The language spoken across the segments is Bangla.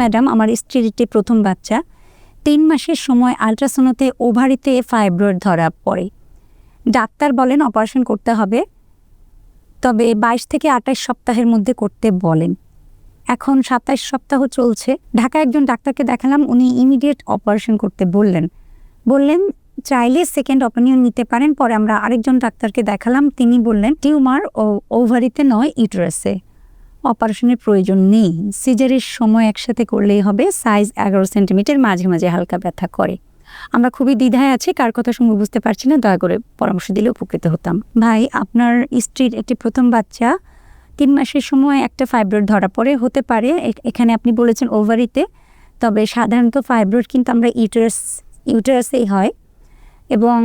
ম্যাডাম, আমার স্ত্রীর একটি প্রথম বাচ্চা। তিন মাসের সময় আলট্রাসোনোতে ওভারিতে ফাইব্রয়েড ধরা পড়ে। ডাক্তার বলেন অপারেশন করতে হবে, তবে বাইশ থেকে আঠাশ সপ্তাহের মধ্যে করতে বলেন। এখন সাতাশ সপ্তাহ চলছে। ঢাকা একজন ডাক্তারকে দেখালাম, উনি ইমিডিয়েট অপারেশন করতে বললেন। বললেন, চাইলে সেকেন্ড অপিনিয়ন নিতে পারেন, পরে আমরা আরেকজন ডাক্তারকে দেখালাম। তিনি বললেন, টিউমার ও ওভারিতে নয়, ইউটারাসে। অপারেশনের প্রয়োজন নেই। সিজারের সময় একসাথে করলেই হবে, সাইজ এগারো সেন্টিমিটার, মাঝে মাঝে হালকা ব্যথা করে। আমরা খুবই দ্বিধায় আছি, কার কথা শুনে বুঝতে পারছি না, দয়া করে পরামর্শ দিলে উপকৃত হতাম। ভাই, আপনার স্ত্রীর একটি প্রথম বাচ্চা, তিন মাসের সময় একটা ফাইব্রয়েড ধরা পড়ে, হতে পারে এখানে আপনি বলেছেন ওভারিতে তবে সাধারণত ফাইব্রয়েড কিন্তু আমরা ইউটারাস ইউটারাসেই হয়। এবং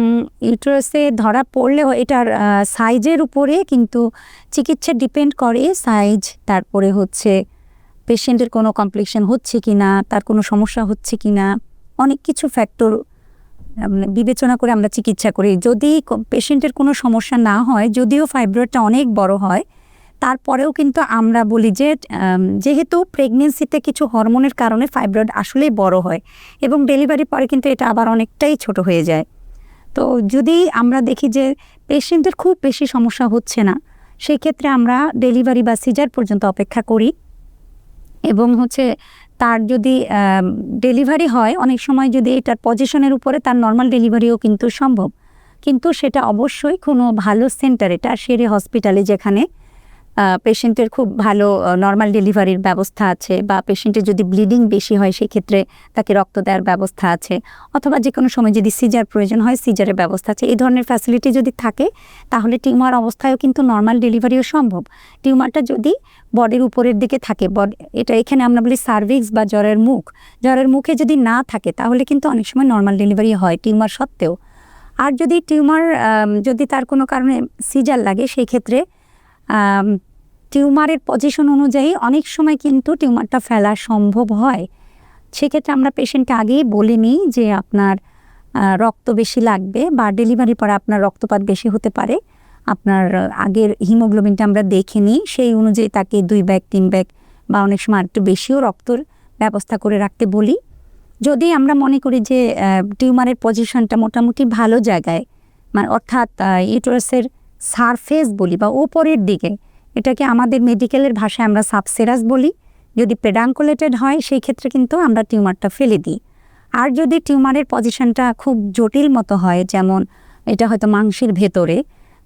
ইউটারাসে ধরা পড়লেও এটার সাইজের উপরে কিন্তু চিকিৎসা ডিপেন্ড করে সাইজ তারপরে হচ্ছে পেশেন্টের কোনো কমপ্লিকেশন হচ্ছে কি না তার কোনো সমস্যা হচ্ছে কি না অনেক কিছু ফ্যাক্টর বিবেচনা করে আমরা চিকিৎসা করি। যদি পেশেন্টের কোনো সমস্যা না হয়, যদিও ফাইব্রয়েডটা অনেক বড় হয়, তারপরেও কিন্তু আমরা বলি যে যেহেতু প্রেগনেন্সিতে কিছু হরমোনের কারণে ফাইব্রয়েড আসলেই বড় হয় এবং ডেলিভারি পরে কিন্তু এটা আবার অনেকটাই ছোট হয়ে যায়। তো যদি আমরা দেখি যে পেশেন্টের খুব বেশি সমস্যা হচ্ছে না সেই ক্ষেত্রে আমরা ডেলিভারি বা সিজার পর্যন্ত অপেক্ষা করি। এবং হচ্ছে তার যদি ডেলিভারি হয়, অনেক সময় যদি এটার পজিশনের উপরে তার নর্মাল ডেলিভারিও কিন্তু সম্ভব। কিন্তু সেটা অবশ্যই কোনো ভালো সেন্টারে টার্সিয়ারি হসপিটালে যেখানে পেশেন্টের খুব ভালো নর্মাল ডেলিভারির ব্যবস্থা আছে বা পেশেন্টের যদি ব্লিডিং বেশি হয় সেই ক্ষেত্রে তাকে রক্ত দেওয়ার ব্যবস্থা আছে। অথবা যে কোনো সময় যদি সিজার প্রয়োজন হয় সিজারের ব্যবস্থা আছে। এই ধরনের ফ্যাসিলিটি যদি থাকে, তাহলে টিউমার অবস্থায়ও কিন্তু নর্মাল ডেলিভারিও সম্ভব। টিউমারটা যদি বডির উপরের দিকে থাকে এটা এখানে আমরা বলি সার্ভিক্স বা জ্বরের মুখ। জ্বরের মুখে যদি না থাকে, তাহলে কিন্তু অনেক সময় নর্মাল ডেলিভারি হয় টিউমার সত্ত্বেও। আর যদি টিউমার যদি তার কোনো কারণে সিজার লাগে সেই ক্ষেত্রে টিউমারের পজিশন অনুযায়ী অনেক সময় কিন্তু টিউমারটা ফেলা সম্ভব হয়। সেক্ষেত্রে আমরা পেশেন্টকে আগেই বলে নিই যে আপনার রক্ত বেশি লাগবে বা ডেলিভারির পরে আপনার রক্তপাত বেশি হতে পারে। আপনার আগের হিমোগ্লোবিনটা আমরা দেখে নিই। সেই অনুযায়ী তাকে দুই ব্যাগ তিন ব্যাগ বা অনেক সময় একটু বেশিও রক্তর ব্যবস্থা করে রাখতে বলি। যদি আমরা মনে করি যে টিউমারের পজিশনটা মোটামুটি ভালো জায়গায় মানে অর্থাৎ ইউটারাসের সারফেস বলি বা ওপরের দিকে, এটাকে আমাদের মেডিকেলের ভাষায় আমরা সাবসেরাস বলি। যদি পেডাঙ্কুলেটেড হয়, সেই ক্ষেত্রে কিন্তু আমরা টিউমারটা ফেলে দিই। আর যদি টিউমারের পজিশনটা খুব জটিল মতো হয়, যেমন এটা হয়তো মাংসের ভেতরে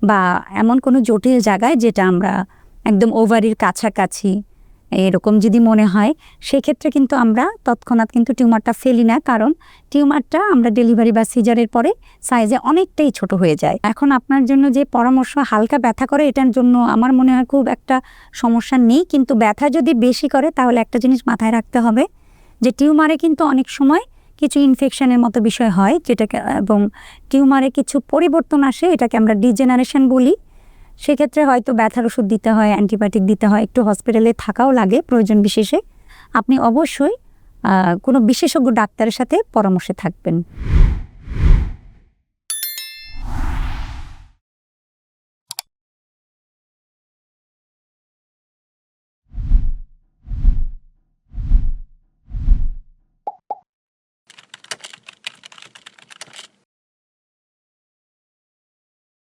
বা এমন কোনো জটিল জায়গায় যেটা আমরা একদম ওভারির কাছাকাছি এরকম যদি মনে হয়, সেক্ষেত্রে কিন্তু আমরা তৎক্ষণাৎ কিন্তু টিউমারটা ফেলি না। কারণ টিউমারটা আমরা ডেলিভারি বা সিজারের পরে সাইজে অনেকটাই ছোট হয়ে যায়। এখন আপনার জন্য যে পরামর্শ, হালকা ব্যথা করে, এটার জন্য আমার মনে হয় খুব একটা সমস্যা নেই। কিন্তু ব্যথা যদি বেশি করে, তাহলে একটা জিনিস মাথায় রাখতে হবে যে টিউমারে কিন্তু অনেক সময় কিছু ইনফেকশনের মতো বিষয় হয়, যেটাকে, এবং টিউমারে কিছু পরিবর্তন আসে, এটাকে আমরা ডিজেনারেশন বলি। সেক্ষেত্রে হয়তো ব্যথার ওষুধ দিতে হয়, অ্যান্টিবায়োটিক দিতে হয়, একটু হসপিটালে থাকাও লাগে প্রয়োজন বিশেষে। আপনি অবশ্যই কোনো বিশেষজ্ঞ ডাক্তারের সাথে পরামর্শে থাকবেন।